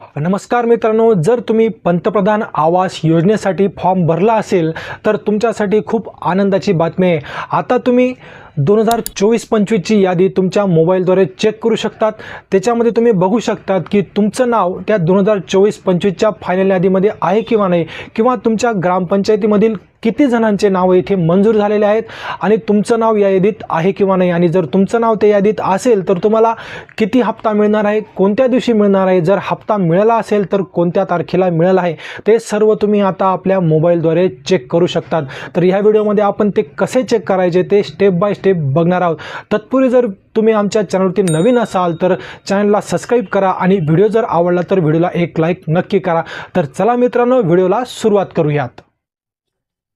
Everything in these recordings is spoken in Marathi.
नमस्कार मित्रांनो जर तुम्ही पंतप्रधान आवास योजनेसाठी फॉर्म भरला असेल तर तुमच्यासाठी खूप आनंदाची बातमी आहे. आता तुम्ही दोन हजार चोवीस पंचवीसची यादी तुमच्या मोबाईलद्वारे चेक करू शकतात. त्याच्यामध्ये तुम्ही बघू शकतात की तुमचं नाव त्या दोन हजार चोवीस पंचवीसच्या फायनल यादीमध्ये आहे किंवा नाही किंवा तुमच्या ग्रामपंचायतीमधील किती जणांचे नाव इथे मंजूर झालेले आहेत आणि तुमचं नाव या यादीत आहे किंवा नाही. आणि जर तुमचं नाव त्या यादीत असेल तर तुम्हाला किती हप्ता मिळणार आहे कोणत्या दिवशी मिळणार आहे जर हप्ता मिळाला असेल तर कोणत्या तारखेला मिळाला आहे ते सर्व तुम्ही आता आपल्या मोबाईलद्वारे चेक करू शकतात. तर ह्या व्हिडिओमध्ये आपण ते कसे चेक करायचे ते स्टेप बाय स्टेप बघणार आहोत. तत्पूर्वी जर तुम्ही आमच्या चॅनलवरती नवीन असाल तर चॅनलला सबस्क्राईब करा आणि व्हिडिओ जर आवडला तर व्हिडिओला एक लाईक नक्की करा. तर चला मित्रांनो व्हिडिओला सुरुवात करूयात.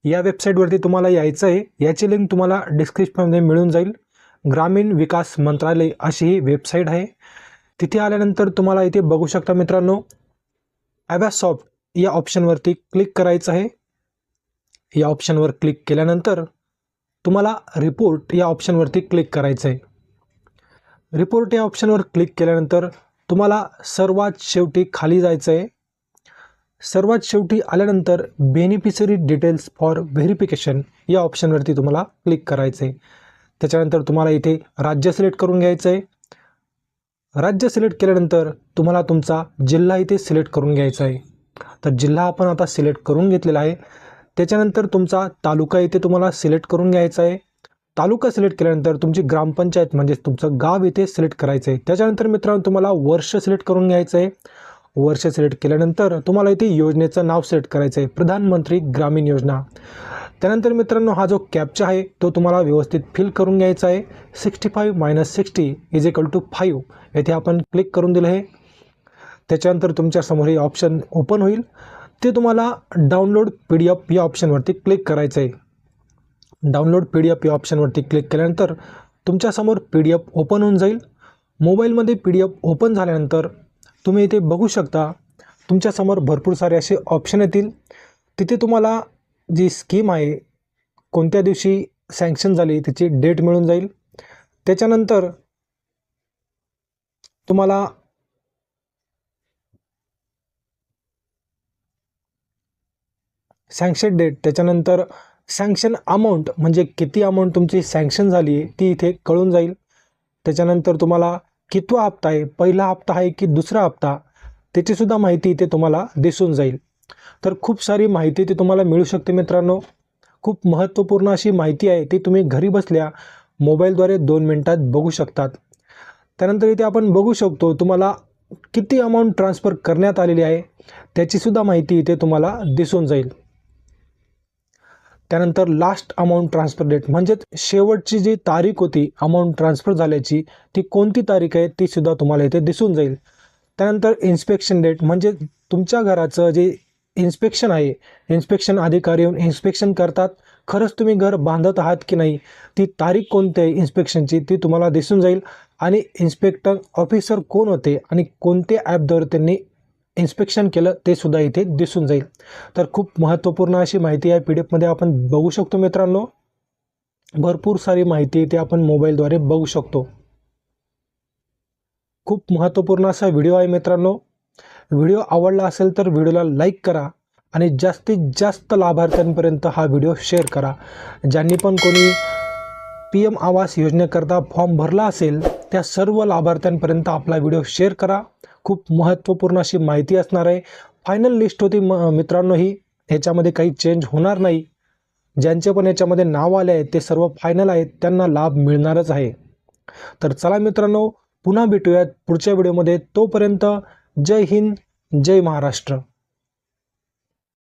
या वेबसाईटवरती तुम्हाला यायचं आहे. याची लिंक तुम्हाला डिस्क्रिप्शनमध्ये मिळून जाईल. ग्रामीण विकास मंत्रालय अशी ही वेबसाईट आहे. तिथे आल्यानंतर तुम्हाला इथे बघू शकता मित्रांनो ॲव्हॅसॉफ्ट या ऑप्शनवरती क्लिक करायचं आहे. या ऑप्शनवर क्लिक केल्यानंतर तुम्हाला रिपोर्ट या ऑप्शनवरती क्लिक करायचं आहे रिपोर्ट या ऑप्शनवर क्लिक केल्यानंतर तुम्हाला सर्वात शेवटी खाली जायचं आहे सर्वात शेवटी आल्यानंतर बेनिफिशरी डिटेल्स फॉर व्हेरिफिकेशन या ऑप्शनवरती तुम्हाला क्लिक करायचं आहे त्याच्यानंतर तुम्हाला इथे राज्य सिलेक्ट करून घ्यायचं आहे राज्य सिलेक्ट केल्यानंतर तुम्हाला तुमचा जिल्हा इथे सिलेक्ट करून घ्यायचा आहे तर जिल्हा आपण आता सिलेक्ट करून घेतलेला आहे. त्याच्यानंतर तुमचा तालुका इथे तुम्हाला सिलेक्ट करून घ्यायचा आहे. तालुका सिलेक्ट केल्यानंतर तुमची ग्रामपंचायत म्हणजेच तुमचं गाव इथे सिलेक्ट करायचं आहे. त्याच्यानंतर मित्रांनो तुम्हाला वर्ष सिलेक्ट करून घ्यायचं आहे. वर्ष सिलेक्ट केल्यानंतर तुम्हाला इथे योजनेचं नाव सिलेक्ट करायचं आहे. प्रधानमंत्री ग्रामीण योजना. त्यानंतर मित्रांनो हा जो कॅपचा आहे तो तुम्हाला व्यवस्थित फिल करून घ्यायचा आहे. Sixty five minus sixty is equal to five येथे आपण क्लिक करून दिलं आहे. त्याच्यानंतर तुमच्यासमोर हे ऑप्शन ओपन होईल. ते तुम्हाला डाउनलोड पी डी एफ या ऑप्शनवरती क्लिक करायचं आहे डाउनलोड पी डी एफ या ऑप्शनवरती क्लिक केल्यानंतर तुमच्यासमोर पी डी एफ ओपन होऊन जाईल. मोबाईलमध्ये पी डी एफ ओपन झाल्यानंतर तुम्ही इथे बघू शकता तुमच्यासमोर भरपूर सारे असे ऑप्शन येतील. तिथे तुम्हाला जी स्कीम आहे कोणत्या दिवशी सँक्शन झाली त्याची डेट मिळून जाईल. त्याच्यानंतर तुम्हाला सँक्शन डेट त्याच्यानंतर सँक्शन अमाऊंट म्हणजे किती अमाऊंट तुमची सँक्शन झाली आहे ती इथे कळून जाईल. त्याच्यानंतर तुम्हाला कितवा हप्ता आहे पहिला हप्ता आहे की दुसरा हप्ता त्याचीसुद्धा माहिती इथे तुम्हाला दिसून जाईल. तर खूप सारी माहिती ती तुम्हाला मिळू शकते मित्रांनो. खूप महत्त्वपूर्ण अशी माहिती आहे ती तुम्ही घरी बसल्या मोबाईलद्वारे दोन मिनटात बघू शकतात. त्यानंतर इथे आपण बघू शकतो तुम्हाला किती अमाऊंट ट्रान्सफर करण्यात आलेली आहे त्याचीसुद्धा माहिती इथे तुम्हाला दिसून जाईल. त्यानंतर लास्ट अमाऊंट ट्रान्सफर डेट म्हणजेच शेवटची जी तारीख होती अमाऊंट ट्रान्सफर झाल्याची ती कोणती तारीख आहे ती सुद्धा तुम्हाला इथे दिसून जाईल. त्यानंतर इन्स्पेक्शन डेट म्हणजे तुमच्या घराचं जे इन्स्पेक्शन आहे इन्स्पेक्शन अधिकारी येऊन इन्स्पेक्शन करतात. खरंच तुम्ही घर बांधत आहात की नाही ती तारीख कोणती आहे इन्स्पेक्शनची ती तुम्हाला दिसून जाईल. आणि इन्स्पेक्टर ऑफिसर कोण होते आणि कोणते ॲपद्वारे त्यांनी इन्स्पेक्शन केलं ते सुद्धा इथे दिसून जाईल. तर खूप महत्त्वपूर्ण अशी माहिती आहे पी डी एफमध्ये आपण बघू शकतो मित्रांनो. भरपूर सारी माहिती इथे आपण मोबाईलद्वारे बघू शकतो. खूप महत्त्वपूर्ण असा व्हिडिओ आहे मित्रांनो. व्हिडिओ आवडला असेल तर व्हिडिओला लाईक करा आणि जास्तीत जास्त लाभार्थ्यांपर्यंत हा व्हिडिओ शेअर करा. ज्यांनी पण कोणी पी एम आवास योजनेकरता फॉर्म भरला असेल त्या सर्व लाभार्थ्यांपर्यंत आपला व्हिडिओ शेअर करा. खूप महत्त्वपूर्ण अशी माहिती असणार आहे. फायनल लिस्ट होती म मित्रांनो ही. ह्याच्यामध्ये काही चेंज होणार नाही. ज्यांचे पण याच्यामध्ये नाव आले आहेत ते सर्व फायनल आहेत. त्यांना लाभ मिळणारच आहे. तर चला मित्रांनो पुन्हा भेटूयात पुढच्या व्हिडिओमध्ये तोपर्यंत जय हिंद जय महाराष्ट्र.